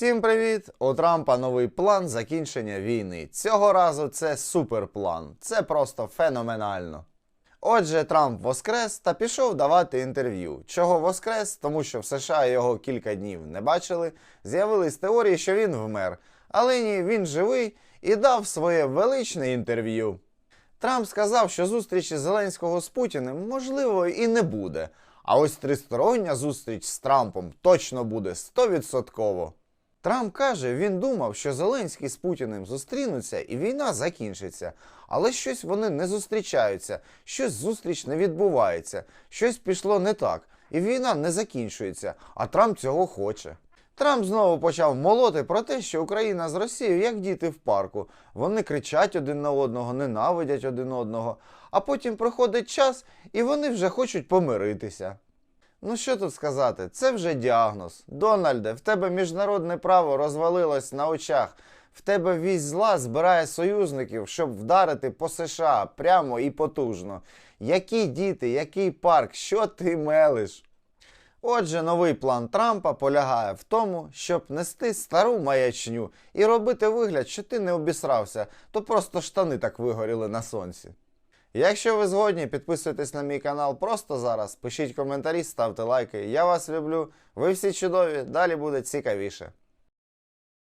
Всім привіт! У Трампа новий план закінчення війни. Цього разу це суперплан. Це просто феноменально. Отже, Трамп воскрес та пішов давати інтерв'ю. Чого воскрес? Тому що в США його кілька днів не бачили. З'явились теорії, що він вмер. Але ні, він живий і дав своє величне інтерв'ю. Трамп сказав, що зустрічі Зеленського з Путіним можливо і не буде. А ось тристороння зустріч з Трампом точно буде 100%. Трамп каже, він думав, що Зеленський з Путіним зустрінуться і війна закінчиться. Але щось вони не зустрічаються, щось зустріч не відбувається, щось пішло не так, і війна не закінчується, а Трамп цього хоче. Трамп знову почав молоти про те, що Україна з Росією як діти в парку. Вони кричать один на одного, ненавидять один одного, а потім проходить час і вони вже хочуть помиритися. Ну що тут сказати, це вже діагноз. Дональде, в тебе міжнародне право розвалилось на очах. В тебе вісь зла збирає союзників, щоб вдарити по США прямо і потужно. Які діти, який парк, що ти мелиш? Отже, новий план Трампа полягає в тому, щоб нести стару маячню і робити вигляд, що ти не обісрався, то просто штани так вигоріли на сонці. Якщо ви згодні, підписуйтесь на мій канал просто зараз, пишіть коментарі, ставте лайки. Я вас люблю. Ви всі чудові, далі буде цікавіше.